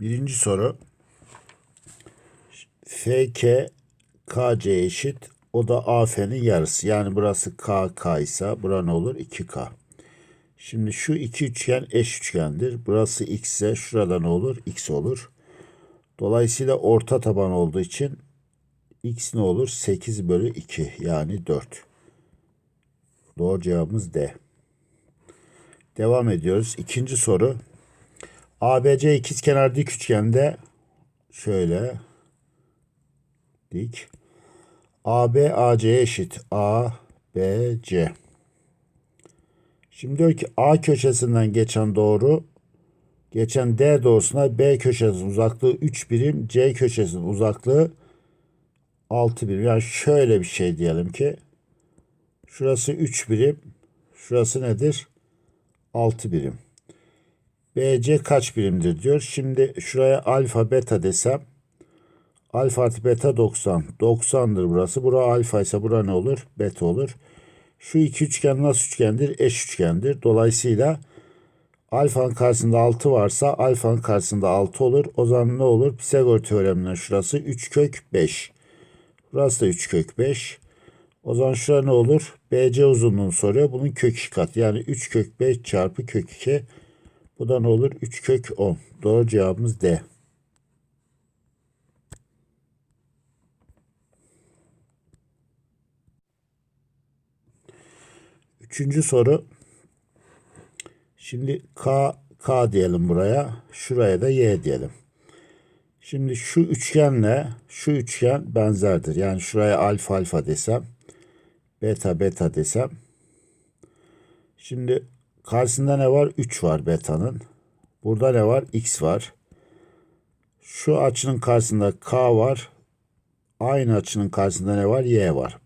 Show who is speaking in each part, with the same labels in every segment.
Speaker 1: Birinci soru. FK KC eşit. O da AF'nin yarısı. Yani burası KK ise bura ne olur? 2K. Şimdi şu iki üçgen eş üçgendir. Burası x ise şurada ne olur? X olur. Dolayısıyla orta taban olduğu için x ne olur? 8 bölü 2 yani 4. Doğru cevabımız D. Devam ediyoruz. İkinci soru. ABC ikizkenar dik üçgende şöyle dik. AB AC'ye eşit. A, B, C. Şimdi diyor ki A köşesinden geçen doğru geçen D doğrusuna B köşesinin uzaklığı 3 birim, C köşesinin uzaklığı 6 birim. Yani şöyle bir şey diyelim ki şurası 3 birim, şurası nedir? 6 birim. BC kaç birimdir diyor. Şimdi şuraya alfa beta desem alfa artı beta 90. 90'dır burası. Bura alfa ise bura ne olur? Beta olur. Şu iki üçgen nasıl üçgendir? Eş üçgendir. Dolayısıyla alfanın karşısında 6 varsa alfanın karşısında 6 olur. O zaman ne olur? Pisagor teoreminden şurası 3 kök 5. Burası da 3 kök 5. O zaman şurada ne olur? BC uzunluğunu soruyor. Bunun kök 2 katı. Yani 3 kök 5 çarpı kök 2. Bu da ne olur? 3 kök 10. Doğru cevabımız D. Üçüncü soru. Şimdi K, K diyelim buraya. Şuraya da Y diyelim. Şimdi şu üçgenle şu üçgen benzerdir. Yani şuraya alfa alfa desem. Beta beta desem. Şimdi karşısında ne var? 3 var beta'nın. Burada ne var? X var. Şu açının karşısında K var. Aynı açının karşısında ne var? Y var.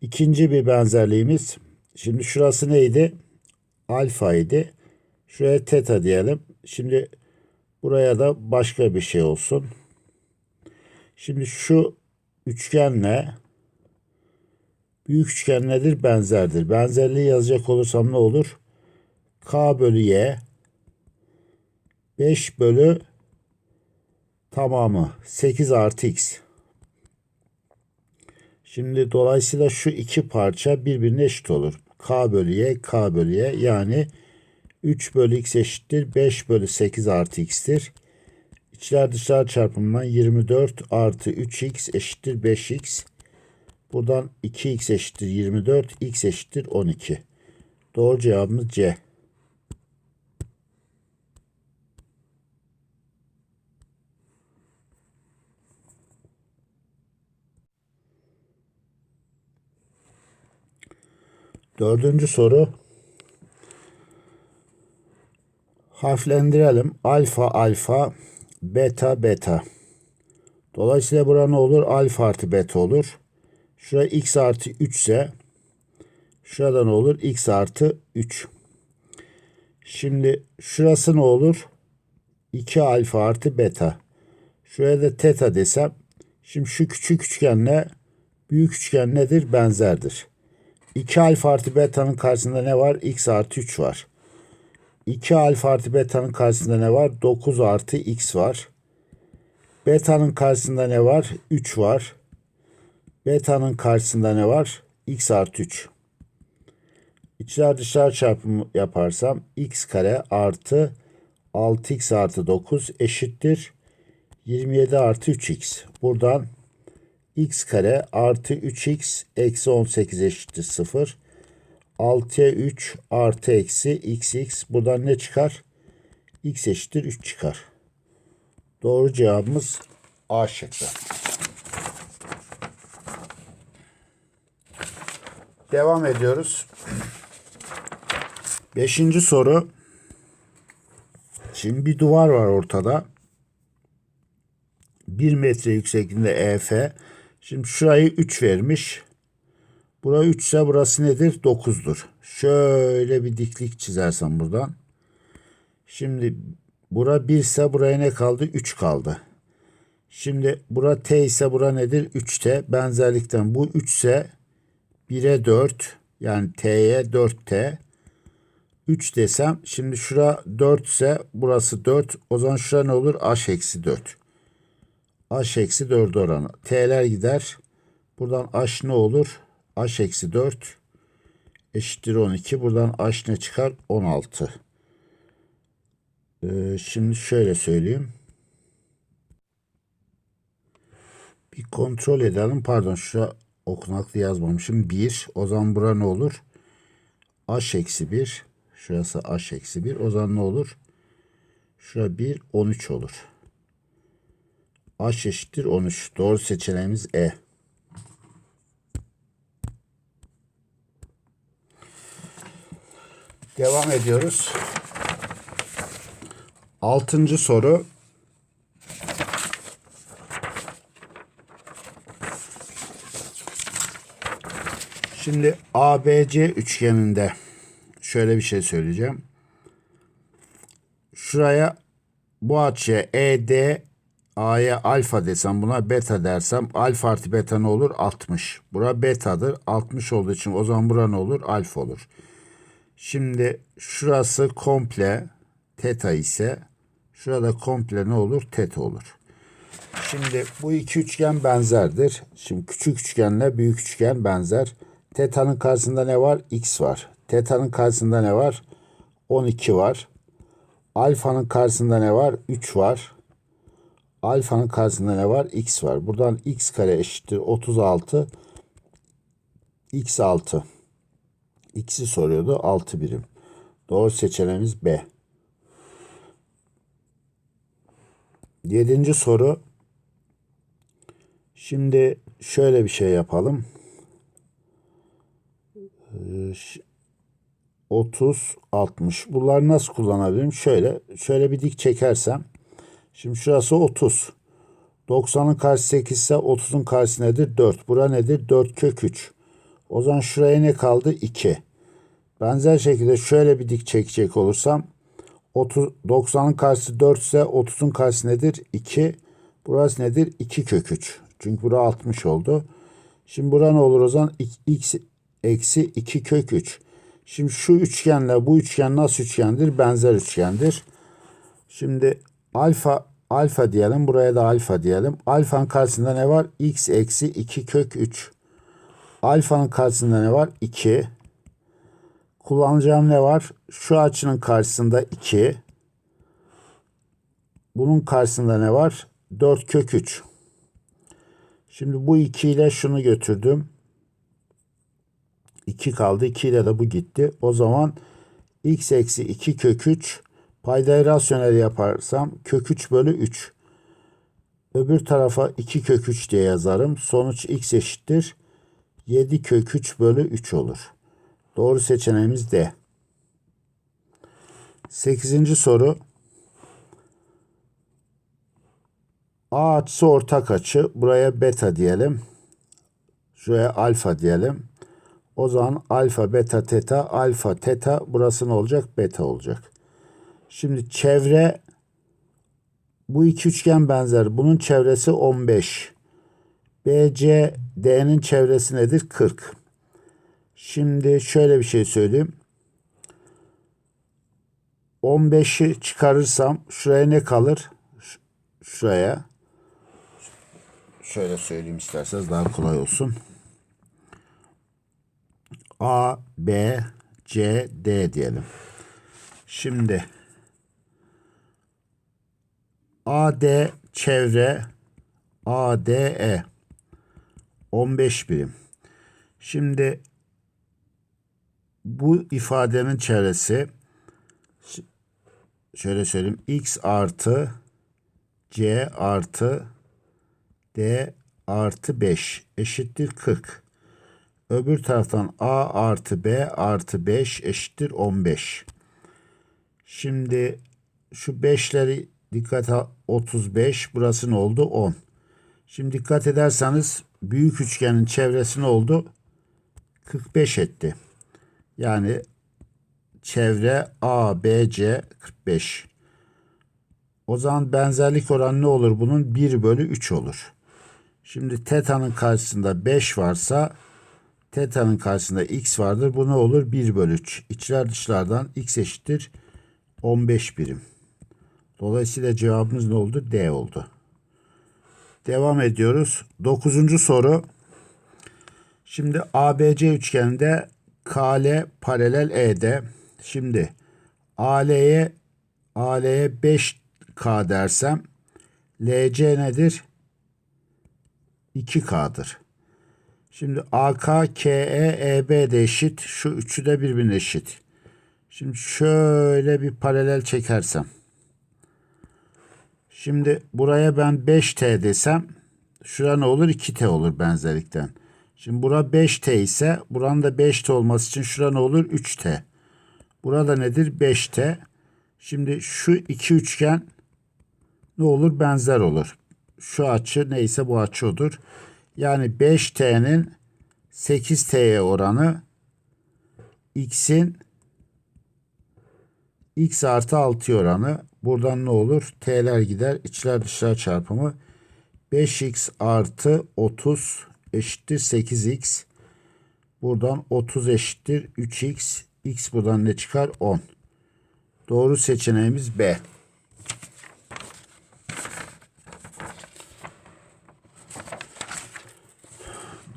Speaker 1: İkinci bir benzerliğimiz. Şimdi şurası neydi? Alfa idi. Şuraya teta diyelim. Şimdi buraya da başka bir şey olsun. Şimdi şu üçgenle büyük üçgen nedir? Benzerdir. Benzerliği yazacak olursam ne olur? K bölü Y 5 bölü tamamı 8 artı X. Şimdi dolayısıyla şu iki parça birbirine eşit olur. K bölü Y, K bölü Y yani 3 bölü X eşittir. 5 bölü 8 artı X'tir. İçler dışlar çarpımından 24 artı 3X eşittir 5X. Buradan 2X eşittir 24, X eşittir 12. Doğru cevabımız C. Dördüncü soru. Harflendirelim. Alfa alfa, beta beta. Dolayısıyla bura ne olur? Alfa artı beta olur. Şurada x artı 3 ise şurada ne olur? x artı 3. Şimdi şurası ne olur? 2 alfa artı beta. Şuraya da teta desem. Şimdi şu küçük üçgenle büyük üçgen nedir? Benzerdir. 2 alfa artı beta'nın karşısında ne var? x artı 3 var. 2 alfa artı beta'nın karşısında ne var? 9 artı x var. Beta'nın karşısında ne var? 3 var. Beta'nın karşısında ne var? x artı 3. İçler dışlar çarpımı yaparsam x kare artı 6x artı 9 eşittir 27 artı 3x. Buradan x kare artı 3x eksi 18 eşittir 0. 6'ya 3 artı eksi xx. Buradan ne çıkar? x eşittir 3 çıkar. Doğru cevabımız A şıkkı. Devam ediyoruz. Beşinci soru. Şimdi bir duvar var ortada. 1 metre yüksekliğinde EF. Şimdi şurayı 3 vermiş. Bura 3 ise burası nedir? 9'dur. Şöyle bir diklik çizersem buradan. Şimdi bura 1 ise buraya ne kaldı? 3 kaldı. Şimdi bura T ise bura nedir? 3T. Benzerlikten bu 3 ise 1'e 4 yani T'ye 4T. 3 desem şimdi şura 4 ise burası 4. O zaman şura ne olur? H eksi 4. H eksi 4 oranı. T'ler gider. Buradan H ne olur? H eksi 4 eşittir 12. Buradan H ne çıkar? 16. Ee, şimdi şöyle söyleyeyim. Bir kontrol edelim. Pardon şura okunaklı yazmamışım. 1. O zaman bura ne olur? H eksi 1. Şurası H eksi 1. O zaman ne olur? Şura 1. 13 olur. H eşittir 13. Doğru seçeneğimiz E. Devam ediyoruz. Altıncı soru. Şimdi ABC üçgeninde şöyle bir şey söyleyeceğim. Şuraya bu açıya ED A'ya alfa desem buna beta dersem alfa artı beta ne olur? 60. Bura betadır. 60 olduğu için o zaman bura ne olur? Alfa olur. Şimdi şurası komple teta ise şurada komple ne olur? Teta olur. Şimdi bu iki üçgen benzerdir. Şimdi küçük üçgenle büyük üçgen benzer. Teta'nın karşısında ne var? X var. Teta'nın karşısında ne var? 12 var. Alfa'nın karşısında ne var? 3 var. Alfa'nın karşısında ne var? X var. Buradan x kare eşittir 36. X 6. X'i soruyordu. 6 birim. Doğru seçeneğimiz B. Yedinci soru. Şimdi şöyle bir şey yapalım. 30, 60. Bunları nasıl kullanabilirim? Şöyle, şöyle bir dik çekersem. Şimdi şurası 30. 90'ın karşısı 8 ise 30'un karşısı nedir? 4. Bura nedir? 4 kök 3. O zaman şuraya ne kaldı? 2. Benzer şekilde şöyle bir dik çekecek olursam 30 90'ın karşısı 4 ise 30'un karşısı nedir? 2. Burası nedir? 2 kök 3. Çünkü bura 60 oldu. Şimdi bura ne olur o zaman? x eksi 2 kök 3. Şimdi şu üçgenle bu üçgen nasıl üçgendir? Benzer üçgendir. Şimdi alfa alfa diyelim. Buraya da alfa diyelim. Alfanın karşısında ne var? x eksi 2 kök 3. Alfanın karşısında ne var? 2. Kullanacağım ne var? Şu açının karşısında 2. Bunun karşısında ne var? 4 kök 3. Şimdi bu 2 ile şunu götürdüm. 2 kaldı. 2 ile de bu gitti. O zaman x eksi 2 kök 3 paydayı rasyonel yaparsam kök 3 bölü 3. Öbür tarafa 2 kök 3 diye yazarım. Sonuç x eşittir. 7 kök 3 bölü 3 olur. Doğru seçeneğimiz D. 8. soru. A açısı ortak açı. Buraya beta diyelim. Şuraya alfa diyelim. O zaman alfa, beta, teta, alfa, teta burası ne olacak? Beta olacak. Şimdi çevre bu iki üçgen benzer. Bunun çevresi 15. BC D'nin çevresi nedir? 40. Şimdi şöyle bir şey söyleyeyim. 15'i çıkarırsam şuraya ne kalır? Şuraya. Şöyle söyleyeyim isterseniz daha kolay olsun. A, B, C, D diyelim. Şimdi AD çevre ADE 15 birim. Şimdi bu ifadenin çevresi şöyle söyleyeyim x artı c artı d artı 5 eşittir 40. Öbür taraftan a artı b artı 5 eşittir 15. Şimdi şu 5'leri dikkat 35 burası ne oldu 10. Şimdi dikkat ederseniz büyük üçgenin çevresi ne oldu? 45 etti. Yani çevre A, B, C 45. O zaman benzerlik oranı ne olur bunun? 1 bölü 3 olur. Şimdi teta'nın karşısında 5 varsa Teta'nın karşısında x vardır. Bu ne olur? 1 bölü 3. İçler dışlardan x eşittir 15 birim. Dolayısıyla cevabımız ne oldu? D oldu. Devam ediyoruz. Dokuzuncu soru. Şimdi ABC üçgeninde KL paralel ED. Şimdi AL'ye AL'ye 5K dersem LC nedir? 2K'dır. Şimdi AK, KE, EB de eşit. Şu üçü de birbirine eşit. Şimdi şöyle bir paralel çekersem. Şimdi buraya ben 5T desem şura ne olur? 2T olur benzerlikten. Şimdi bura 5T ise buranın da 5T olması için şura ne olur? 3T. Burada nedir? 5T. Şimdi şu iki üçgen ne olur? Benzer olur. Şu açı neyse bu açı odur. Yani 5T'nin 8T'ye oranı X'in X artı 6 oranı. Buradan ne olur? T'ler gider. içler dışlar çarpımı. 5X artı 30 eşittir 8X. Buradan 30 eşittir 3X. X buradan ne çıkar? 10. Doğru seçeneğimiz B.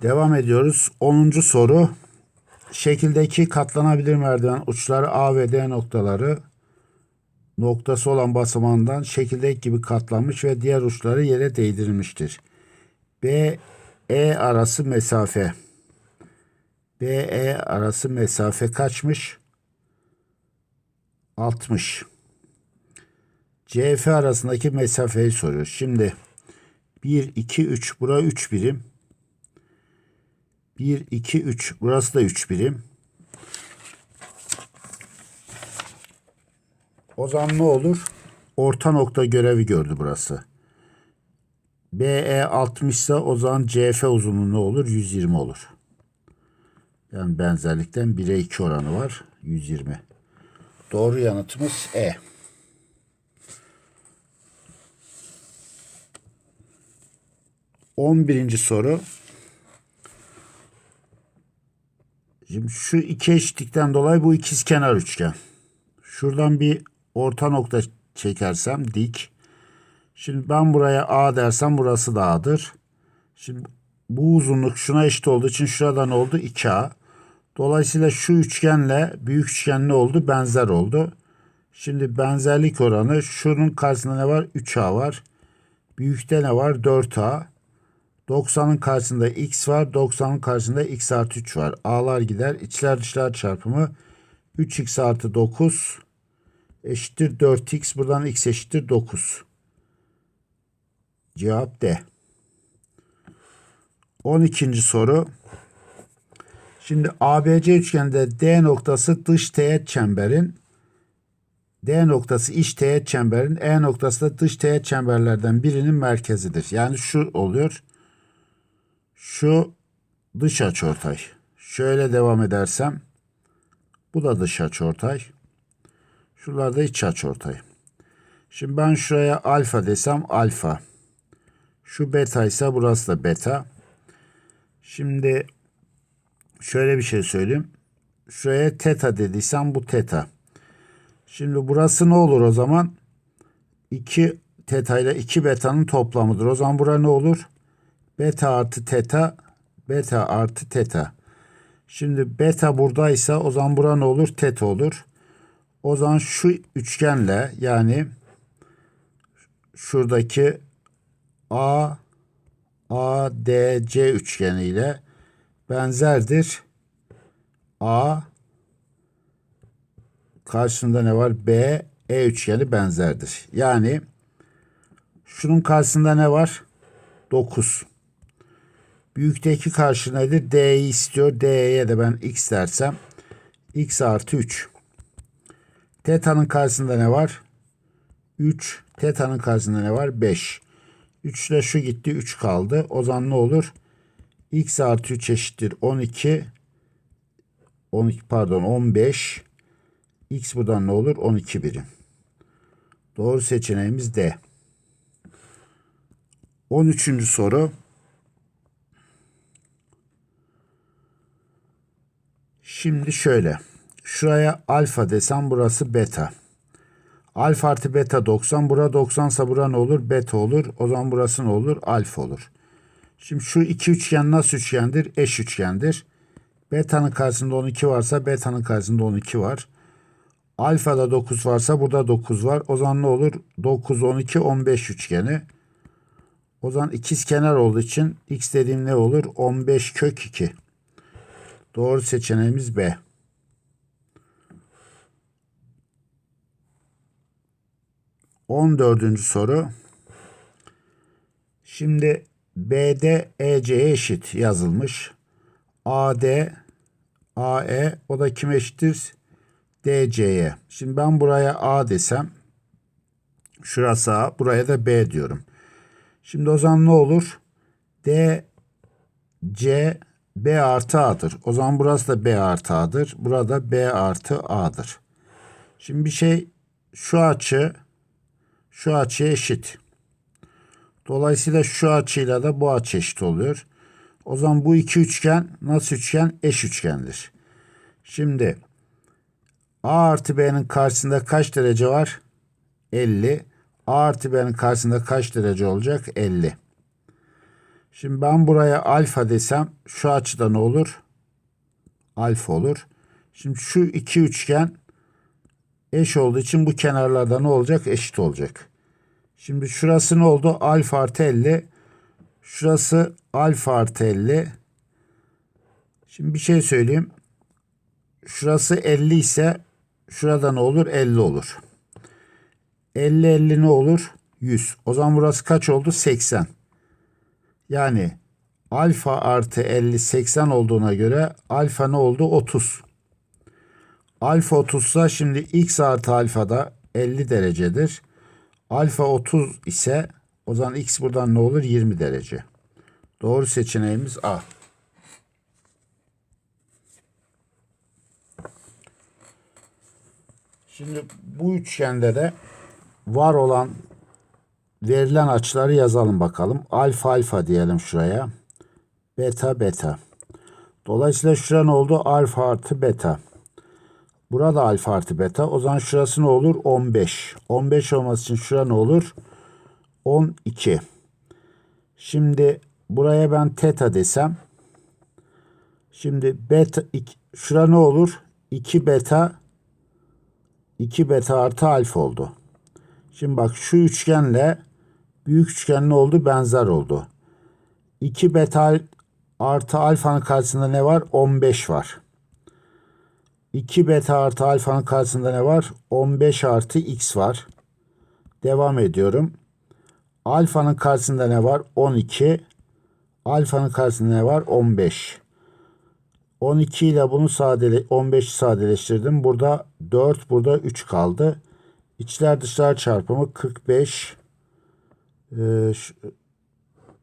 Speaker 1: Devam ediyoruz. 10. soru. Şekildeki katlanabilir merdiven uçları A ve D noktaları noktası olan basamağından şekildeki gibi katlanmış ve diğer uçları yere değdirilmiştir. B E arası mesafe. B E arası mesafe kaçmış? 60. CF arasındaki mesafeyi soruyor. Şimdi 1 2 3 bura 3 birim. 1 2 3 burası da 3 birim. O zaman ne olur? Orta nokta görevi gördü burası. BE 60 ise o zaman CF uzunluğu ne olur? 120 olur. Yani benzerlikten 1'e 2 oranı var. 120. Doğru yanıtımız E. On birinci soru. Şimdi şu iki eşitlikten dolayı bu ikizkenar üçgen. Şuradan bir orta nokta çekersem dik. Şimdi ben buraya A dersem burası da A'dır. Şimdi bu uzunluk şuna eşit olduğu için şuradan oldu 2A. Dolayısıyla şu üçgenle büyük üçgen ne oldu? Benzer oldu. Şimdi benzerlik oranı şunun karşısında ne var? 3A var. Büyükte ne var? 4A. 90'ın karşısında x var. 90'ın karşısında x artı 3 var. A'lar gider. İçler dışlar çarpımı 3x artı 9 eşittir 4x. Buradan x eşittir 9. Cevap D. 12. soru. Şimdi ABC üçgeninde D noktası dış teğet çemberin D noktası iç teğet çemberin E noktası da dış teğet çemberlerden birinin merkezidir. Yani şu oluyor. Şu dış açıortay. Şöyle devam edersem bu da dış açıortay. Şuralar da iç açıortay. Şimdi ben şuraya alfa desem alfa. Şu beta ise burası da beta. Şimdi şöyle bir şey söyleyeyim. Şuraya teta dediysem bu teta. Şimdi burası ne olur o zaman? 2 teta ile 2 beta'nın toplamıdır. O zaman bura ne olur? Beta artı teta, beta artı teta. Şimdi beta buradaysa o zaman bura ne olur? Teta olur. O zaman şu üçgenle yani şuradaki A A D C üçgeniyle benzerdir. A karşısında ne var? B E üçgeni benzerdir. Yani şunun karşısında ne var? 9. Büyükteki karşı nedir? D'yi istiyor. D'ye de ben x dersem x artı 3. Teta'nın karşısında ne var? 3. Teta'nın karşısında ne var? 5. 3 ile şu gitti. 3 kaldı. O zaman ne olur? x artı 3 eşittir 12. 12 pardon 15. X buradan ne olur? 12 birim. Doğru seçeneğimiz D. 13. soru. Şimdi şöyle. Şuraya alfa desem burası beta. Alfa artı beta 90. Bura 90 ise bura ne olur? Beta olur. O zaman burası ne olur? Alfa olur. Şimdi şu iki üçgen nasıl üçgendir? Eş üçgendir. Beta'nın karşısında 12 varsa beta'nın karşısında 12 var. Alfa'da 9 varsa burada 9 var. O zaman ne olur? 9, 12, 15 üçgeni. O zaman ikiz kenar olduğu için x dediğim ne olur? 15 kök 2. Doğru seçeneğimiz B. On dördüncü soru. Şimdi BD EC'ye eşit yazılmış. AD AE o da kime eşittir? DC'ye. Şimdi ben buraya A desem şurası A, buraya da B diyorum. Şimdi o zaman ne olur? D C B artı A'dır. O zaman burası da B artı A'dır. Burada B artı A'dır. Şimdi bir şey şu açı şu açıya eşit. Dolayısıyla şu açıyla da bu açı eşit oluyor. O zaman bu iki üçgen nasıl üçgen? Eş üçgendir. Şimdi A artı B'nin karşısında kaç derece var? 50. A artı B'nin karşısında kaç derece olacak? 50. Şimdi ben buraya alfa desem şu açıda ne olur? Alfa olur. Şimdi şu iki üçgen eş olduğu için bu kenarlarda ne olacak? Eşit olacak. Şimdi şurası ne oldu? Alfa artı 50. Şurası alfa artı 50. Şimdi bir şey söyleyeyim. Şurası 50 ise şurada ne olur? 50 olur. 50 50 ne olur? 100. O zaman burası kaç oldu? 80. Yani alfa artı 50 80 olduğuna göre alfa ne oldu? 30. Alfa 30 ise şimdi x artı alfa da 50 derecedir. Alfa 30 ise o zaman x buradan ne olur? 20 derece. Doğru seçeneğimiz A. Şimdi bu üçgende de var olan verilen açıları yazalım bakalım. Alfa alfa diyelim şuraya. Beta beta. Dolayısıyla şura ne oldu? Alfa artı beta. Burada alfa artı beta. O zaman şurası ne olur? 15. 15 olması için şura ne olur? 12. Şimdi buraya ben teta desem. Şimdi beta şura ne olur? 2 beta 2 beta artı alfa oldu. Şimdi bak şu üçgenle büyük üçgen ne oldu? Benzer oldu. 2 beta artı alfanın karşısında ne var? 15 var. 2 beta artı alfanın karşısında ne var? 15 artı x var. Devam ediyorum. Alfanın karşısında ne var? 12. Alfanın karşısında ne var? 15. 12 ile bunu sadele 15'i sadeleştirdim. Burada 4, burada 3 kaldı. İçler dışlar çarpımı 45. Ee,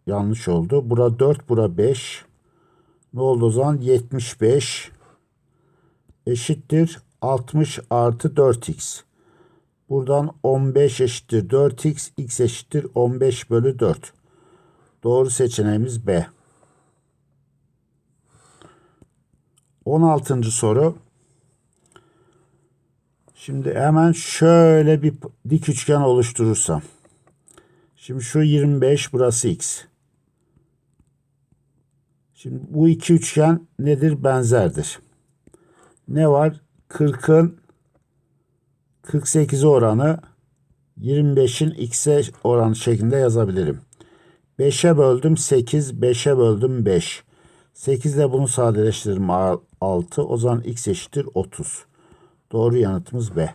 Speaker 1: yanlış oldu. Bura 4, bura 5. Ne oldu o zaman? 75 eşittir 60 artı 4x. Buradan 15 eşittir 4x, x eşittir 15 bölü 4. Doğru seçeneğimiz B. 16. soru. Şimdi hemen şöyle bir dik üçgen oluşturursam. Şimdi şu 25 burası x. Şimdi bu iki üçgen nedir? Benzerdir. Ne var? 40'ın 48 oranı 25'in x'e oranı şeklinde yazabilirim. 5'e böldüm 8, 5'e böldüm 5. 8 ile bunu sadeleştiririm 6. O zaman x eşittir 30. Doğru yanıtımız B.